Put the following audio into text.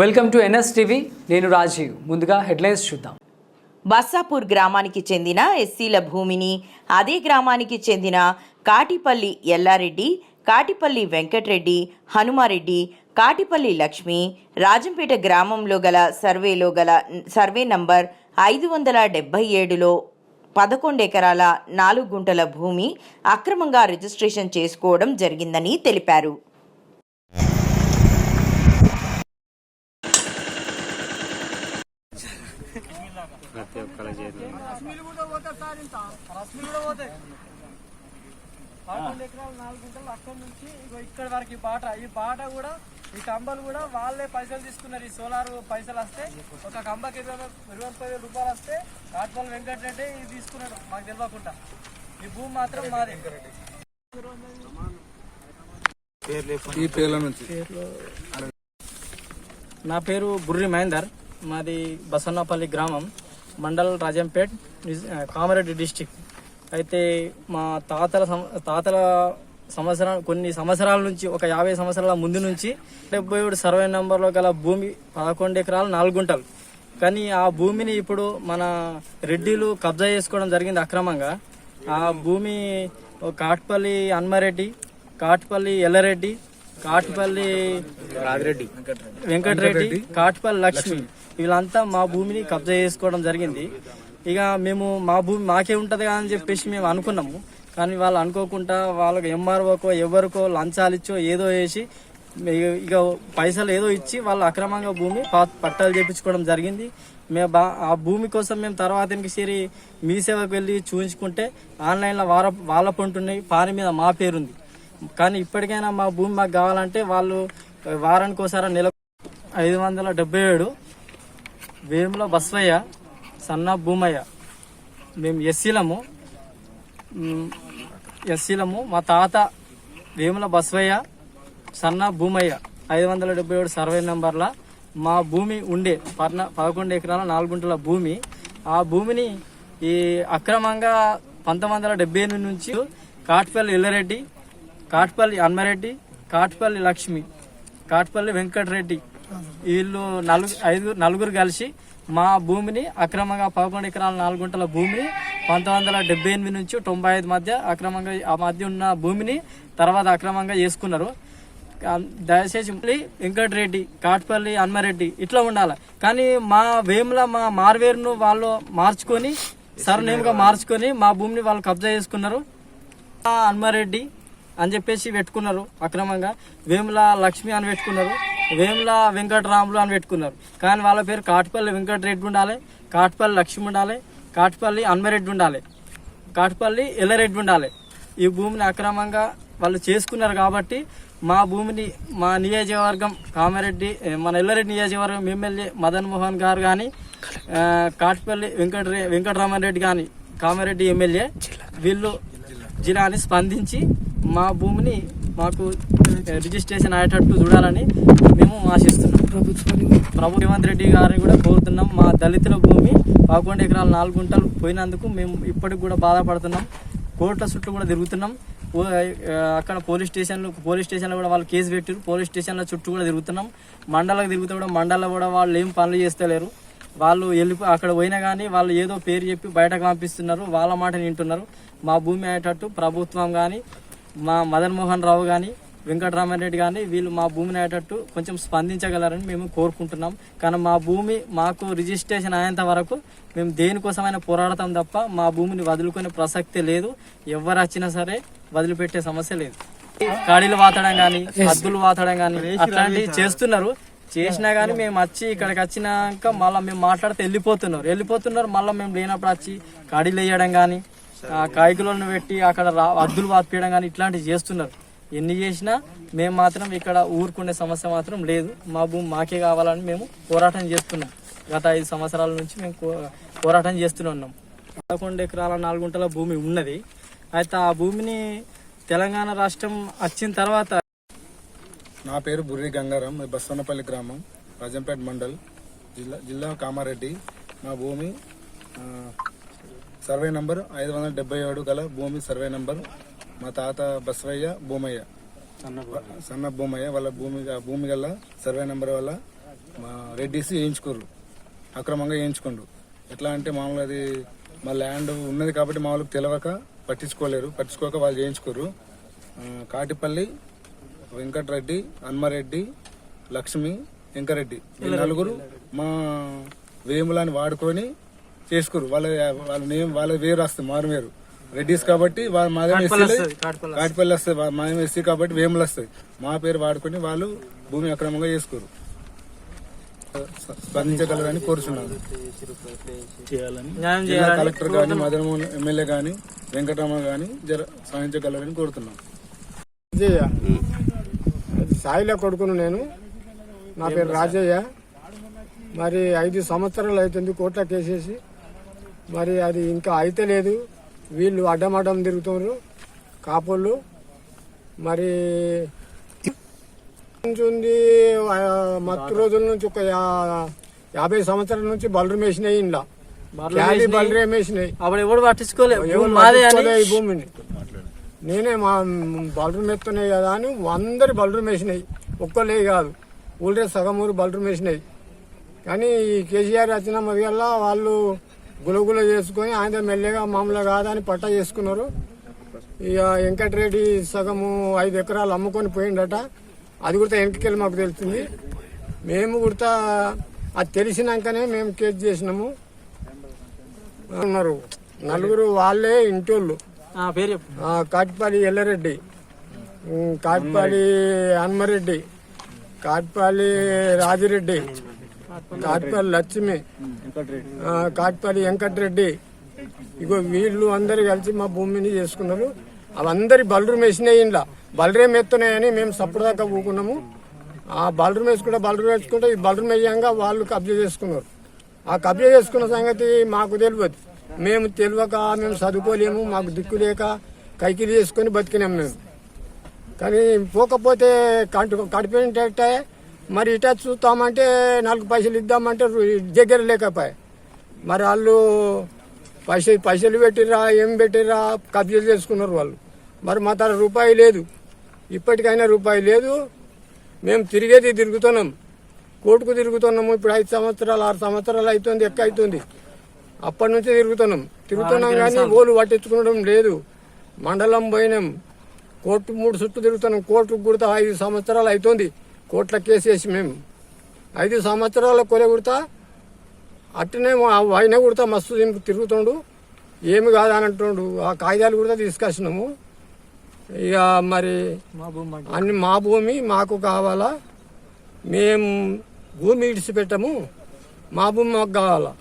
Welcome to NS TV నేను రాజీవ్. ముందుగా headlines చూద్దాం. బస్సాపూర్ గ్రామానికి చెందిన ఎస్సీల భూమిని అదే గ్రామానికి చెందిన కాటిపల్లి ఎల్లారెడ్డి కాటిపల్లి వెంకటరెడ్డి హనుమారెడ్డి కాటిపల్లి లక్ష్మి రాజంపేట గ్రామంలో గల సర్వేలో గల సర్వే నంబర్ ఐదు వందల డెబ్బై ఏడులో పదకొండు ఎకరాల నాలుగు గుంటల భూమి అక్రమంగా రిజిస్ట్రేషన్ చేసుకోవడం జరిగిందని తెలిపారు. పదకొండు ఎకరాలు నాలుగు గుంటలు అక్కడి నుంచి. ఇగో ఇక్కడ వరకు ఈ బాట ఈ బాట కూడా ఈ కంబలు కూడా వాళ్ళే పైసలు తీసుకున్నారు ఈ సోలార్ పైసలు వస్తే ఒక కంబకి ఇరవై ఇరవై ముప్పై వేల రూపాయలు వస్తే కాట్పల్లి వెంకటరెడ్డి ఇది తీసుకున్నాడు మాకు తెలియకుండా ఈ భూమి మాత్రం మాది ఈ పేర్ల. నుంచి నా పేరు బుర్రి మహేందర్. మాది బసన్నపల్లి గ్రామం. మండల్ రాజంపేట్ కామారెడ్డి డిస్టిక్. అయితే మా తాతల తాతల సంవత్సరం కొన్ని సంవత్సరాల నుంచి ఒక యాభై సంవత్సరాల ముందు నుంచి డెబ్బై ఏడు సర్వే నంబర్లో గల భూమి పదకొండు ఎకరాలు నాలుగు గుంటలు. కానీ ఆ భూమిని ఇప్పుడు మన రెడ్డిలు కబ్జా చేసుకోవడం జరిగింది అక్రమంగా. ఆ భూమి కాట్పల్లి హన్మారెడ్డి కాట్పల్లి ఎల్లారెడ్డి కాట్పల్లి వెంకటరెడ్డి కాట్పల్లి లక్ష్మి. వీళ్ళంతా మా భూమిని కబ్జా చేసుకోవడం జరిగింది. ఇక మేము మా భూమి మాకే ఉంటది అని చెప్పేసి మేము అనుకున్నాము. కానీ వాళ్ళు అనుకోకుండా వాళ్ళకి ఎంఆర్ఓకో ఎవరికో లంచాలు ఇచ్చో ఏదో వేసి ఇక- పైసలు ఏదో ఇచ్చి వాళ్ళు అక్రమంగా భూమి పట్టాలు చేపించుకోవడం జరిగింది. మేము బా ఆ భూమి కోసం మేము తర్వాత ఇంకసేరి మీ సేవకు వెళ్ళి చూపించుకుంటే ఆన్లైన్లో వాళ్ళ వాళ్ళ పంటున్నాయి పాని మీద మా పేరుంది. కానీ ఇప్పటికైనా మా భూమి మాకు కావాలంటే వాళ్ళు వారానికి ఒకసారి నెల ఐదు వందల డెబ్బై ఏడు వేముల బస్వయ్య సన్న భూమయ్య. మేము ఎస్సీలము. ఎస్సీలము. మా తాత వేముల బస్వయ్య సన్న భూమయ్య. ఐదు వందల డెబ్బై ఏడు సర్వే నెంబర్ల మా భూమి ఉండే పర్న పదకొండు ఎకరాల నాలుగుంటల భూమి. ఆ భూమిని ఈ అక్రమంగా పంతొమ్మిది వందల డెబ్బై ఎనిమిది నుంచి కాట్పల్లి ఎల్లారెడ్డి కాట్పల్లి అన్మారెడ్డి కాట్పల్లి లక్ష్మి కాట్పల్లి వెంకటరెడ్డి వీళ్ళు నలుగు ఐదు నలుగురు కలిసి మా భూమిని అక్రమంగా పదకొండు ఎకరాల నాలుగు గుంటల భూమిని పంతొమ్మిది వందల డెబ్బై ఎనిమిది నుంచి తొంభై ఐదు మధ్య అక్రమంగా ఆ మధ్య ఉన్న భూమిని తర్వాత అక్రమంగా చేసుకున్నారు. దయచేసి వెంకటరెడ్డి కాట్పల్లి అన్మారెడ్డి ఇట్లా ఉండాలి. కానీ మా వేముల మా మార్వేరును వాళ్ళు మార్చుకొని సర్నేమ్గా మార్చుకొని మా భూమిని వాళ్ళు కబ్జా చేసుకున్నారు. అన్మరెడ్డి అన్మారెడ్డి అని చెప్పేసి పెట్టుకున్నారు అక్రమంగా. వేముల లక్ష్మి అని పెట్టుకున్నారు. వేముల వెంకటరాములు అని పెట్టుకున్నారు. కానీ వాళ్ళ పేరు కాటుపల్లి వెంకటరెడ్డి ఉండాలి కాటుపల్లి లక్ష్మి ఉండాలి కాటుపల్లి అన్మరెడ్డి ఉండాలి కాటుపల్లి ఎల్లరెడ్డి ఉండాలి. ఈ భూమిని అక్రమంగా వాళ్ళు చేసుకున్నారు కాబట్టి మా భూమిని మా నియోజకవర్గం కామారెడ్డి మన ఎల్లరెడ్డి నియోజకవర్గం ఎమ్మెల్యే మదన్ మోహన్ గారు కానీ కాటుపల్లి వెంకట వెంకటరామన్ రెడ్డి కానీ కామారెడ్డి ఎమ్మెల్యే వీళ్ళు జిల్లాని స్పందించి మా భూమిని మాకు రిజిస్ట్రేషన్ అయ్యేటట్టు చూడాలని మేము ఆశిస్తున్నాం. ప్రభు రేవంత్ రెడ్డి గారిని కూడా కోరుతున్నాం. మా దళితుల భూమి పదకొండు ఎకరాలు నాలుగు గుంటలు పోయినందుకు మేము ఇప్పటికి కూడా బాధపడుతున్నాం. కోర్టుల చుట్టూ కూడా తిరుగుతున్నాం. పో- అక్కడ పోలీస్ స్టేషన్లు పోలీస్ స్టేషన్లో కూడా వాళ్ళు కేసు పెట్టారు పోలీస్ స్టేషన్ల చుట్టూ కూడా తిరుగుతున్నాం. మండలకు తిరుగుతూ కూడా మండలం కూడా వాళ్ళు ఏం పనులు చేస్తలేరు. వాళ్ళు వెళ్ళిపో అక్కడ పోయినా కానీ వాళ్ళు ఏదో పేరు చెప్పి బయటకు పంపిస్తున్నారు. వాళ్ళ మాట వింటున్నారు. మా భూమి అయ్యేటట్టు ప్రభుత్వం కానీ మా మదన్ మోహన్ రావు కానీ వెంకటరామారెడ్డి కానీ వీళ్ళు మా భూమిని అయ్యేటట్టు కొంచెం స్పందించగలరని మేము కోరుకుంటున్నాం. కానీ మా భూమి మాకు రిజిస్ట్రేషన్ అయ్యేంత వరకు మేము దేనికోసమైనా పోరాడతాం తప్ప మా భూమిని వదులుకునే ప్రసక్తే లేదు. ఎవరు వచ్చినా సరే వదిలిపెట్టే సమస్య లేదు. కాడీలు వాతడం కానీ హద్దులు వాతడం కానీ అట్లాంటివి చేస్తున్నారు. చేసినా కానీ మేము వచ్చి ఇక్కడికి వచ్చినాక మళ్ళీ మేము మాట్లాడితే వెళ్ళిపోతున్నారు. వెళ్ళిపోతున్నారు మళ్ళీ మేము లేనప్పుడు వచ్చి కాడీలు వేయడం కానీ కాయకులను పెట్టి అక్కడ అద్దులు వాపియడం కానీ ఇట్లాంటివి చేస్తున్నారు. ఎన్ని చేసినా మేము మాత్రం ఇక్కడ ఊరుకునే సమస్య మాత్రం లేదు. మా భూమి మాకే కావాలని మేము పోరాటం చేస్తున్నాం. గత ఐదు సంవత్సరాల నుంచి మేము కో- పోరాటం చేస్తూనే ఉన్నాం. పదకొండు ఎకరాల నాలుగు గుంటల భూమి ఉన్నది. అయితే ఆ భూమిని తెలంగాణ రాష్ట్రం వచ్చిన తర్వాత నా పేరు బుర్రి గంగారాం ఇది బస్వన్నపల్లి గ్రామం రాజంపేట మండల్ జిల్లా జిల్లా కామారెడ్డి. మా భూమి సర్వే నంబర్ ఐదు వందల డెబ్బై ఏడు గల భూమి సర్వే నంబర్. మా తాత బసవయ్య భూమయ్య. సన్న భూమయ్య. వాళ్ళ భూమి భూమి గల సర్వే నంబర్ వల్ల మా రెడ్డిస్ వేయించుకోరు అక్రమంగా వేయించుకోండు ఎట్లా అంటే మామూలు అది మా ల్యాండ్ ఉన్నది కాబట్టి మామూలుగా తెలియక పట్టించుకోలేరు. పట్టించుకోక వాళ్ళు చేయించుకోరు కాటిపల్లి వెంకటరెడ్డి హన్మారెడ్డి లక్ష్మి వెంకరెడ్డి. ఈ నలుగురు మా వేములని వాడుకొని చేసుకోరు వాళ్ళ వాళ్ళ నేమ్ వాళ్ళ వేరు వస్తుంది మారు వేరు రెడ్డిస్ కాబట్టి. కాటిపల్లి వస్తుంది వా- మాదేమో ఎస్సీ కాబట్టి వేములు వస్తుంది. మా పేరు వాడుకొని వాళ్ళు భూమి అక్రమంగా చేసుకోరు స్పందించగలరని కోరుచున్నాను. కలెక్టర్ గాని మదనమోహన్ ఎమ్మెల్యే గాని వెంకటరమణ గాని జర సాధించగలరని కోరుతున్నాం. రాజయ్య. అది సాయిల కొడుకును నేను. నా పేరు రాజయ్య. మరి ఐదు సంవత్సరాలు అవుతుంది కోట్ల కేసేసి. మరి అది ఇంకా అయితే లేదు. వీళ్ళు అడ్డమడ్డం తిరుగుతున్నారు కాపోళ్ళు మరి ఉంది మత్తు రోజుల నుంచి ఒక యాభై సంవత్సరాల నుంచి బలరు మేసినాయి ఇంట్లో క్యాలీ బలరే మేసినాయి. అప్పుడు ఎవరు భూమి మాదే అని? పట్టించుకోలే ఈ భూమిని నేనే మా బలరు మెత్తున్నాయి కదా అని అందరి బలరు మేసినాయి. ఒక్కలే కాదు. ఊళ్ళే సగం ఊరు బలరు మేసినాయి. కానీ ఈ కేసీఆర్ వచ్చిన మొదగల్లా వాళ్ళు గులగుల చేసుకొని ఆయన మెల్లగా మామూలుగా కాదని పట్టా చేసుకున్నారు. ఇక వెంకటరెడ్డి సగము ఐదు ఎకరాలు అమ్ముకొని పోయిండట. అది కూడా వెనక్కి మాకు తెలుస్తుంది. మేము కూడా అది తెలిసినాకనే మేము కేసు చేసినాము. ఉన్నారు. నలుగురు వాళ్ళే ఇంటోళ్ళు. కాటిపల్లి ఎల్లారెడ్డి కాటిపల్లి హనుమరెడ్డి కాటిపల్లి రాజిరెడ్డి కాటిపల్లి. లక్ష్మి కాటిపల్లి వెంకటరెడ్డి. ఇగో వీళ్ళు అందరు కలిసి మా భూమిని చేసుకున్నారు. అవందరి బలరు మేసినాయి ఇంట్లో బలరే మెత్తున్నాయని మేము సప్పుడుదాకా ఊకున్నాము. ఆ బలరు వేసుకుంటే బలరు వేసుకుంటే ఈ బలరు మేయంగా వాళ్ళు కబ్జా చేసుకున్నారు. ఆ కబ్జా చేసుకున్న సంగతి మాకు తెలియదు. మేము తెలియక మేము చదువుకోలేము మాకు దిక్కు లేక కైకిలి చేసుకొని బతికినాం మేము. కానీ పోకపోతే కట్టు కడిపోయినట్టే మరి ఇట చూస్తామంటే నాలుగు పైసలు ఇద్దామంటే దగ్గర లేకపోయా. మరి వాళ్ళు పైసలు పైసలు పెట్టిరా ఏం పెట్టిరా కబ్జాలు చేసుకున్నారు వాళ్ళు. మరి మా తన రూపాయి లేదు. ఇప్పటికైనా రూపాయి లేదు. మేము తిరిగేది తిరుగుతున్నాం. కోర్టుకు తిరుగుతున్నాము. ఇప్పుడు ఐదు సంవత్సరాలు ఆరు సంవత్సరాలు అవుతుంది ఎక్క అవుతుంది అప్పటి నుంచి తిరుగుతున్నాం. తిరుగుతున్నాం కానీ ఓలు పట్టించుకోవడం లేదు. మండలం పోయినాం. కోర్టు మూడు చుట్టూ తిరుగుతున్నాం. కోర్టుకు కూడా ఐదు సంవత్సరాలు అవుతుంది కోర్టుల కేసు వేసి మేము ఐదు సంవత్సరాల కొలే కుడతా అట్టనే ఆయన కూడా మస్తు దీనికి తిరుగుతుండు. ఏమి కాదని అంటుండు ఆ కాగితాలు కూడా తీసుకొచ్చినాము. ఇక మరి. అన్ని మా భూమి మాకు కావాలా మేము భూమి ఇడిచిపెట్టము మా భూమి మాకు కావాలా.